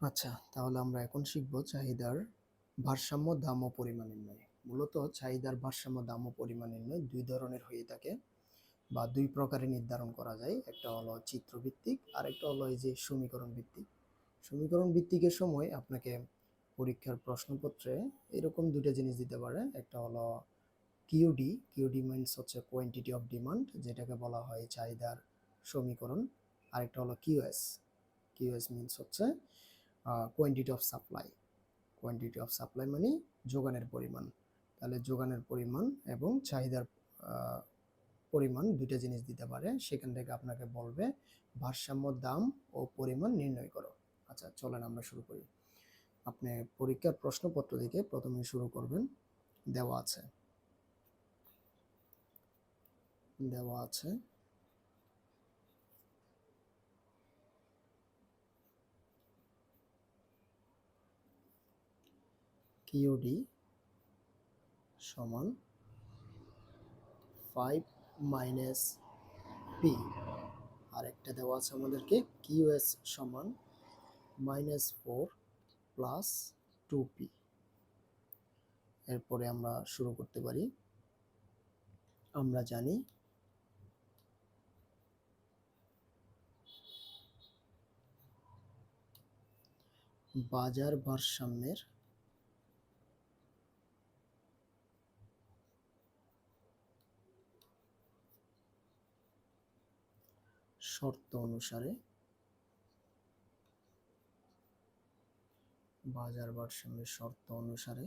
আচ্ছা তাহলে আমরা এখন শিখব চাহিদার ভারসাম্য, দাম ও পরিমাণ নির্ণয়। মূলত চাহিদার ভারসাম্য, দাম ও পরিমাণ নির্ণয় দুই ধরনের হয়ে থাকে বা দুই প্রকারে নির্ধারণ করা যায়। একটা হলো চিত্রভিত্তিক আর একটা হলো এই যে সমীকরণ ভিত্তিক। সমীকরণ ভিত্তিকের সময় আপনাকে পরীক্ষার প্রশ্নপত্রে এরকম দুটো জিনিস দিতে পারে। একটা হলো কিউডি কিউডি মিনস হচ্ছে কোয়ান্টিটি অফ ডিমান্ড যেটাকে বলা হয় চাহিদার সমীকরণ। আরেকটা হলো কিউএস কিউএস মিনস হচ্ছে quantity of supply quantity of supply মানে যোগানের পরিমাণ। তাহলে যোগানের পরিমাণ এবং চাহিদার পরিমাণ দুইটা জিনিস দিতে পারে। সেখান থেকে আপনাকে বলবে ভারসাম্য, দাম ও পরিমাণ নির্ণয় করো। আচ্ছা চলেন আমরা শুরু করি। আপনি পরীক্ষার প্রশ্নপত্র থেকে প্রথমে শুরু করবেন। দেওয়া আছে। দেওয়া আছে। কিউডি সমান ফাইভ মাইনাস পি আরেকটা দেওয়া আছে আমাদেরকে কিউএস সমান minus four plus two P এরপরে আমরা শুরু করতে পারি। আমরা জানি বাজার ভারসাম্যের শর্ত অনুসারে বাজার ভারসাম্যের শর্ত অনুসারে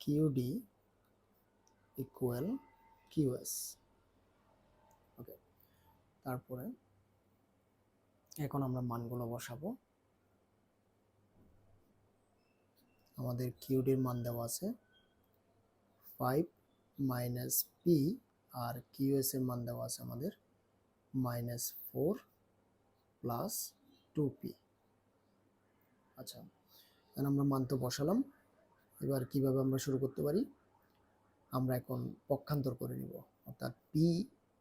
কিউডি ইকুয়াল কিউএস ওকে তারপরে এখন আমরা মানগুলো বসাবো। আমাদের কিউডির মান দেওয়া আছে। ফাইভ মাইনাস পি আর কিউএস এর মান দেওয়া আছে আমাদের minus four plus two P আচ্ছা এখন আমরা মান তো বসালাম। এবার কীভাবে আমরা শুরু করতে পারি? আমরা এখন পক্ষান্তর করে নিব। অর্থাৎ পি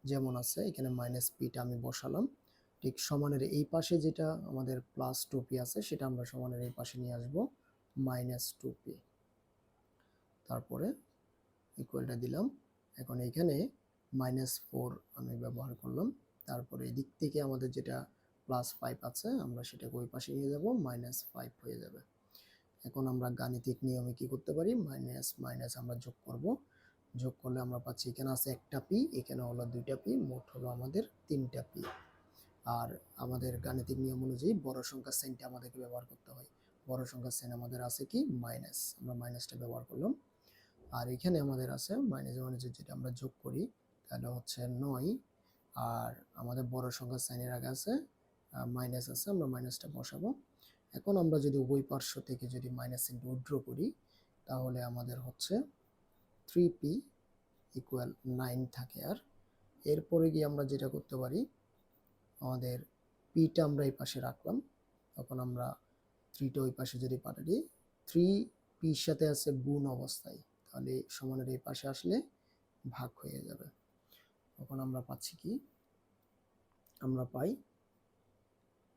যেমন আছে, এখানে মাইনাস পিটা আমি বসালাম। ঠিক সমানের এই পাশে যেটা আমাদের প্লাস টু পি আছে, সেটা আমরা সমানের এই পাশে নিয়ে আসব মাইনাস টু পি তারপরে ইকুয়ালটা দিলাম। এখন এখানে মাইনাস ফোর আমি ব্যবহার করলাম। তারপরে এদিক থেকে আমাদের যেটা প্লাস ফাইভ আছে, আমরা সেটাকে ওই পাশে নিয়ে যাব মাইনাস ফাইভ হয়ে যাবে। এখন আমরা গাণিতিক নিয়মে কি করতে পারি? মাইনাস মাইনাস আমরা যোগ করব। যোগ করলে আমরা পাচ্ছি, এখানে আছে একটা পি এখানে হলো দুইটা পি মোট হলো আমাদের তিনটা পি আর আমাদের গাণিতিক নিয়ম অনুযায়ী বড় সংখ্যার সাইনটা আমাদেরকে ব্যবহার করতে হয়। বড় সংখ্যার সাইন আমাদের আছে কি? মাইনাস আমরা মাইনাসটা ব্যবহার করলাম। আর এখানে আমাদের আছে মাইনাস মাইনাসে যেটা আমরা যোগ করি, তাহলে হচ্ছে নয়। আর আমাদের বড় সংখ্যার সাইনের আগে আছে মাইনাস আছে, আমরা মাইনাসটা বসাবো। এখন আমরা যদি উভয় পার্শ্ব থেকে যদি মাইনাস ইন্টু উইড্র করি, তাহলে আমাদের হচ্ছে থ্রি পি ইকুয়াল নাইন থাকে আর। এরপরে গিয়ে আমরা যেটা করতে পারি, আমাদের পিটা আমরা এই পাশে রাখলাম। তখন আমরা থ্রিটা ওই পাশে যদি পাঠাই থ্রি পির সাথে আছে গুণ অবস্থায়। তাহলে সমানের এই পাশে আসলে ভাগ হয়ে যাবে। তখন আমরা পাচ্ছি কি? আমরা পাই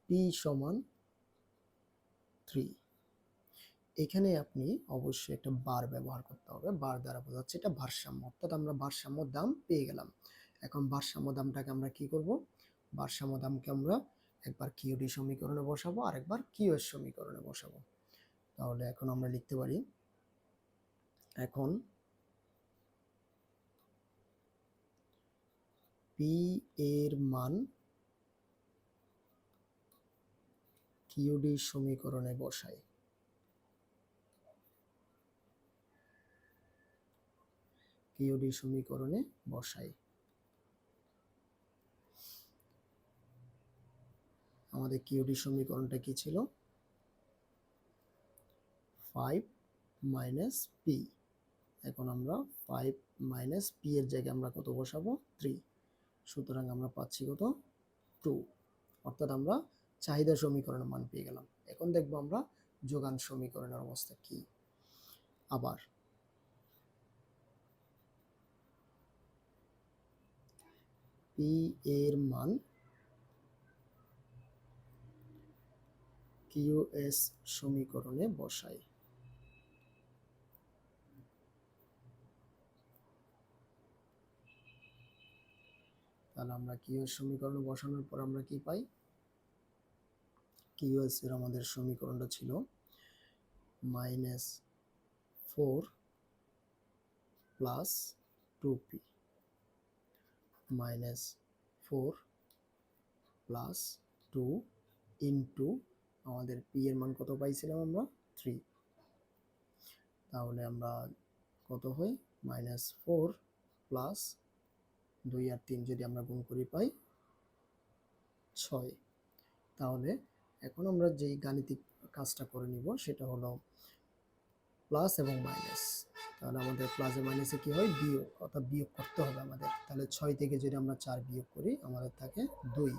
পি সমান থ্রি এখানে আপনি অবশ্যই একটা বার ব্যবহার করতে হবে। বার দ্বারা বোঝাচ্ছে এটা ভারসাম্য। অর্থাৎ আমরা ভারসাম্য দাম পেয়ে গেলাম। এখন ভারসাম্য দামটাকে আমরা কি করব? ভারসাম্য দামকে আমরা একবার কিউডি সমীকরণে বসাবো আর একবার কিউএস সমীকরণে বসাবো। তাহলে এখন আমরা লিখতে পারি এখন পি এর মান কিউডি সমীকরণে বসাই। কিউডি সমীকরণে বসাই। আমাদের কিউডি সমীকরণটা কি ছিল? ফাইভ মাইনাস পি এখন আমরা ফাইভ মাইনাস পি এর জায়গায় আমরা কত বসাবো? থ্রি সুতরাং আমরা পাচ্ছি কত? টু অর্থাৎ আমরা চাহিদা সমীকরণের মান পেয়ে গেলাম। এখন দেখব আমরা যোগান সমীকরণের অবস্থা কি। আবার পি এর মান কিউএস সমীকরণে বসাই। তাহলে আমরা কিউএস সমীকরণে বসানোর পর আমরা কি পাই? কিউএস এর আমাদের সমীকরণটা ছিল minus four plus two P minus four plus two into আমাদের পি এর মান কত পাইছিলাম আমরা? থ্রি। তাহলে আমরা কত হই? মাইনাস ফোর প্লাস দুই আর তিন যদি আমরা গুণ করি পাই ছয়। তাহলে এখন আমরা যেই গাণিতিক কাজটা করে নিব সেটা হলো প্লাস এবং মাইনাস। তাহলে আমাদের প্লাসে মাইনাসে কি হয়? বিয়োগ, অর্থাৎ বিয়োগ করতে হবে আমাদের। তাহলে ছয় থেকে যদি আমরা চার বিয়োগ করি, আমাদের থাকে দুই।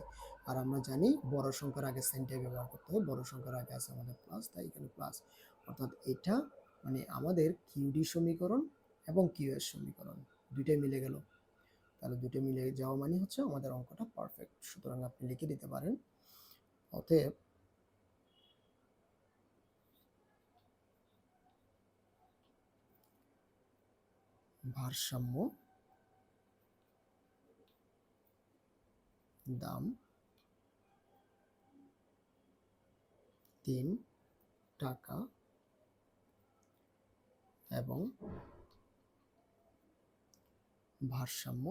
আর আমরা জানি বড় সংখ্যার আগে সাইনটাই ব্যবহার করতে হয়, বড় সংখ্যার আগে আছে আমাদের প্লাস তাই এখানে প্লাস অর্থাৎ এটা মানে আমাদের কিউডি সমীকরণ এবং কিউএস সমীকরণ, দুইটাই মিলে গেল। তাহলে দুটো মিলে যাওয়া মানে হচ্ছে আমাদের অঙ্কটা পারফেক্ট সুতরাং আপনি লিখে দিতে পারেন। অতএব ভারসাম্য, দাম তিন টাকা এবং ভারসাম্য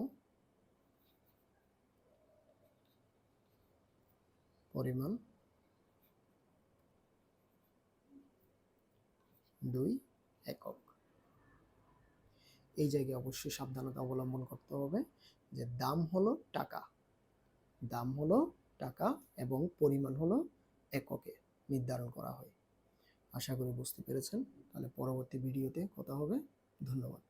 পরিমাণ? দুই, একক। এই জায়গায় অবশ্যই সাবধানতা অবলম্বন করতে হবে যে দাম হলো টাকা। দাম হলো টাকা এবং পরিমাণ হলো এককে নির্ধারণ করা হয়। আশা করি বুঝতে পেরেছেন। তাহলে পরবর্তী ভিডিওতে কথা হবে। ধন্যবাদ।